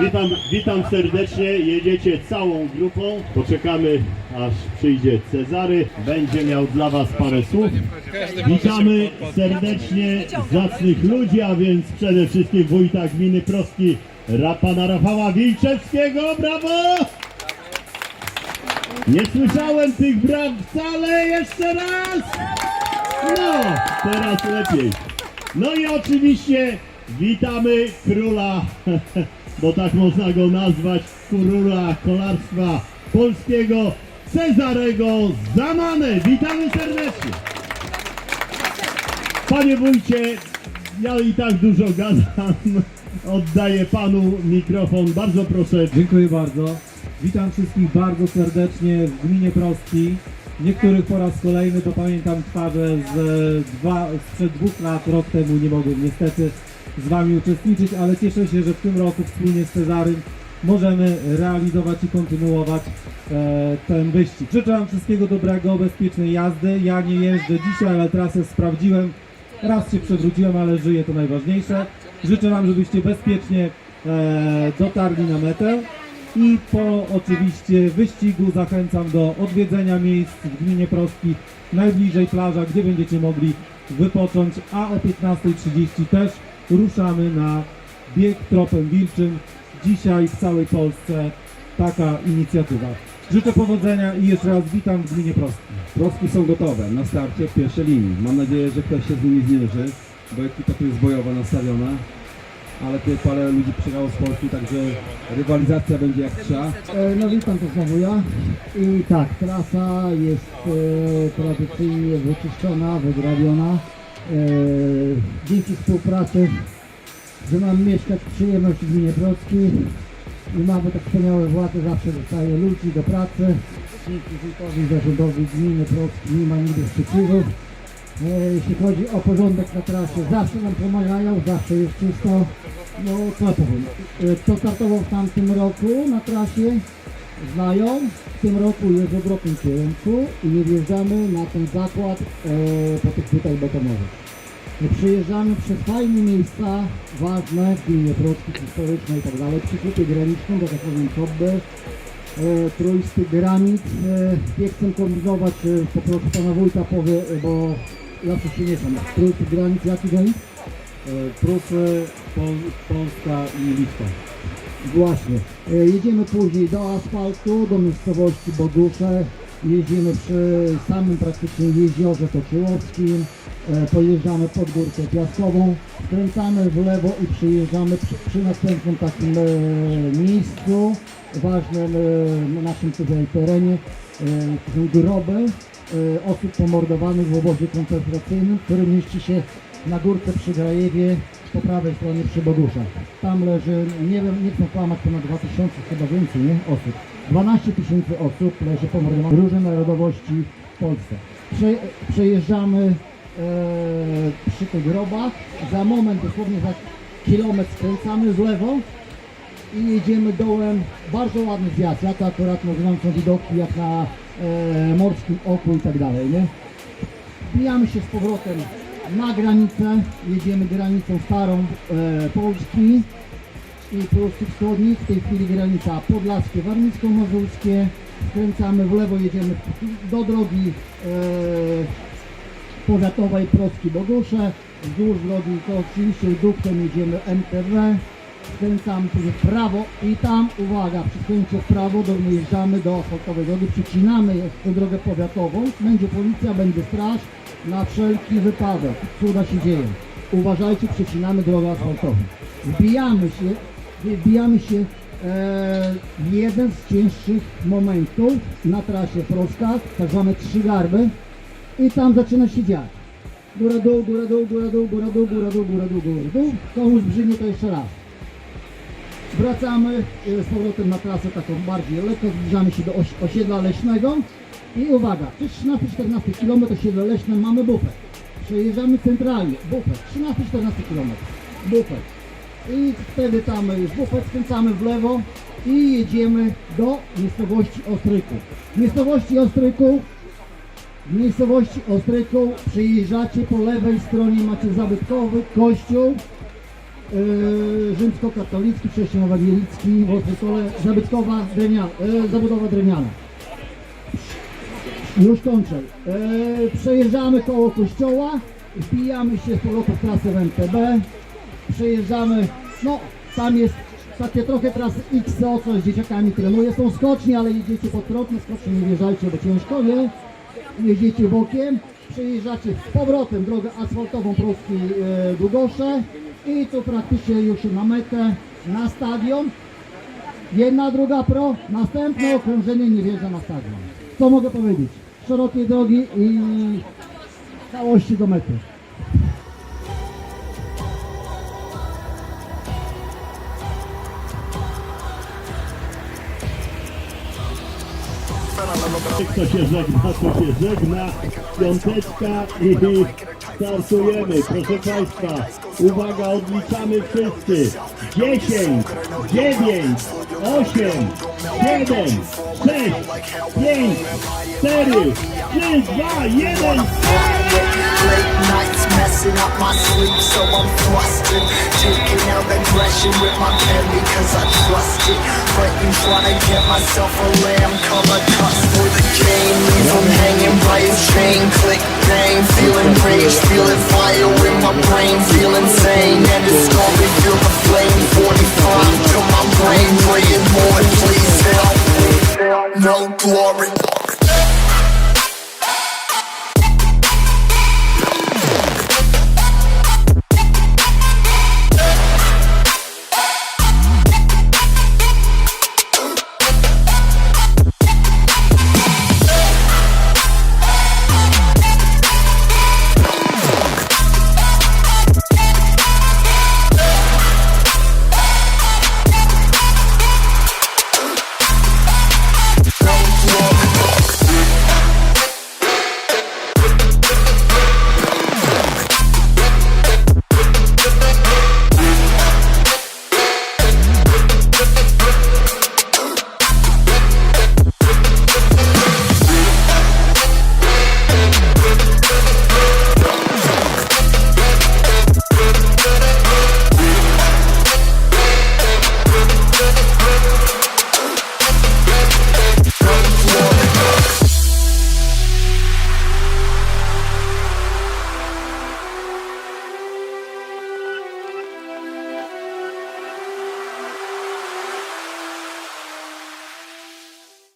Witam, witam serdecznie, jedziecie całą grupą, poczekamy aż przyjdzie Cezary, będzie miał dla Was parę słów. Witamy serdecznie zacnych ludzi, a więc przede wszystkim wójta gminy Proski, ra, pana Rafała Wilczewskiego, brawo! Nie słyszałem tych braw wcale, jeszcze raz! No, teraz lepiej. No i oczywiście witamy króla, bo tak można go nazwać, króla kolarstwa polskiego, Cezarego Zamanę. Witamy serdecznie. Panie wójcie, ja i tak dużo gadam. Oddaję panu mikrofon. Bardzo proszę. Dziękuję bardzo. Witam wszystkich bardzo serdecznie w gminie Proski. Niektórych po raz kolejny to pamiętam twarze z dwa, sprzed dwóch lat, rok temu nie mogłem niestety z Wami uczestniczyć, ale cieszę się, że w tym roku wspólnie z Cezarym możemy realizować i kontynuować e, ten wyścig. Życzę Wam wszystkiego dobrego, bezpiecznej jazdy. Ja nie jeżdżę dzisiaj, ale trasę sprawdziłem. Raz się przewróciłem, ale żyję, to najważniejsze. Życzę Wam, żebyście bezpiecznie e, dotarli na metę. I po oczywiście wyścigu zachęcam do odwiedzenia miejsc w gminie Proski, najbliżej plaża, gdzie będziecie mogli wypocząć, a o 15.30 też ruszamy na bieg tropem wilczym. Dzisiaj w całej Polsce taka inicjatywa. Życzę powodzenia i jeszcze raz witam w gminie Proski. Proski są gotowe na starcie w pierwszej linii. Mam nadzieję, że ktoś się z nimi zmierzy, bo ekipa tu jest bojowa nastawiona. Ale tutaj parę ludzi przyjechało z Polski, także rywalizacja będzie jak trzeba. E, No witam to znowu ja. I tak, trasa jest e, tradycyjnie wyczyszczona, wygrabiona. E, dzięki współpracy, że mam mieszkać przyjemność w gminie Brockiej i mamy tak wspaniałe władze, zawsze dostaję ludzi do pracy. Dzięki wójtowi zarządowi gminy Brockiej nie ma nigdy sprzeciwów. E, Jeśli chodzi o porządek na trasie, zawsze nam pomagają, zawsze jest czysto. No co powiem, E, kto startował w tamtym roku na trasie, znają. W tym roku jest w odwrotnym kierunku i nie wjeżdżamy na ten zakład e, po tych płytach betonowych. Przyjeżdżamy przez fajne miejsca, ważne, w gminie Płocki, historyczne i tak przy kupie granicznym, bo tak powiem, Kobby, e, trójsty granit. E, nie chcę kombinować, e, po prostu pana wójta powie, bo zawsze się nie znam. Trójsty granit, jaki granit? Prusy, Pol Polska i Litwa. Właśnie. E, Jedziemy później do asfaltu, do miejscowości Bogusze. Jedziemy przy samym praktycznie jeziorze Toczyłowskim. E, Pojeżdżamy pod górkę piaskową, skręcamy w lewo i przyjeżdżamy przy, przy następnym takim e, miejscu, ważnym e, na naszym tutaj terenie. E, to są groby e, osób pomordowanych w obozie koncentracyjnym, który mieści się na górce przy Grajewie po prawej stronie przy Boguszach. Tam leży, nie wiem, nie chcę kłamać, ponad 2000, chyba więcej, nie? Osób. 12 tysięcy osób leży pomordowanych różnej narodowości w Polsce. Prze, przejeżdżamy e, przy tych grobach. Za moment, dosłownie za kilometr skręcamy w lewo i jedziemy dołem. Bardzo ładny zjazd. Ja to akurat nazywam są widoki jak na e, morskim oku i tak dalej, nie? Wbijamy się z powrotem na granicę, jedziemy granicą starą e, Polski i Polski Wschodniej, w tej chwili granica podlaskie, warmińsko-mazurskie, skręcamy w lewo, jedziemy do drogi e, powiatowej Proski Bogusze, wzdłuż drogi to oczywiście duktem jedziemy MTW, skręcamy później w prawo i tam, uwaga, przy skręcie w prawo dojeżdżamy do asfaltowej drogi, przycinamy tę drogę powiatową, będzie policja, będzie straż, na wszelki wypadek, cuda się dzieją. Uważajcie, przecinamy drogę asfaltową. Wbijamy się, wbijamy się e, jeden z cięższych momentów na trasie Proskach, tak zwane trzy garby i tam zaczyna się dziać. Góra dół, góra dół, góra dół, góra dół, góra dół, góra dół, góra dół. Komuś brzydnie to jeszcze raz. Wracamy e, z powrotem na trasę taką bardziej lekko, zbliżamy się do osi- osiedla leśnego i uwaga, przez 13-14 km osiedle leśne mamy bufet. Przejeżdżamy centralnie, bufet, 13-14 km, bufet. I wtedy tam jest bufet, skręcamy w lewo, i jedziemy do miejscowości Ostryków. W miejscowości Ostryków w miejscowości Ostryków przyjeżdżacie po lewej stronie macie zabytkowy kościół yy, rzymskokatolicki, chrześcijaноwo-wielicki w Ostrykole, zabytkowa drewniana, yy, zabudowa drewniana. Już kończę. Yy, przejeżdżamy koło kościoła, wbijamy się z powrotem w trasę MTB, przejeżdżamy, no tam jest takie trochę trasy XO, co z dzieciakami trenuje, są skoczni, ale jedziecie pod prąd, na skocznie nie wjeżdżajcie, bo ciężko, nie? Jedziecie bokiem, przejeżdżacie z powrotem drogę asfaltową Pruski e, Długosze i tu praktycznie już na metę, na stadion. Jedna, druga pro, następne okrążenie nie wjeżdża na stadion. Co mogę powiedzieć? Szerokie drogi i całości do mety. Kto się żegna, to się żegna. Piąteczka i startujemy. Proszę Państwa, uwaga, odliczamy wszyscy. 10, 9, 8, 7, 6, 5, 4, 3, 2, 1. messing up my sleep, so I'm thrusting. Taking out the aggression with my pen because I trust it. Fighting, trying to get myself a lamb color cuss for the game. Leave him hanging by his chain, click bang. Feeling rage, feeling fire in my brain, Feel insane, And it's gonna feel the flame. 45 till my brain, praying, more. please help. No glory.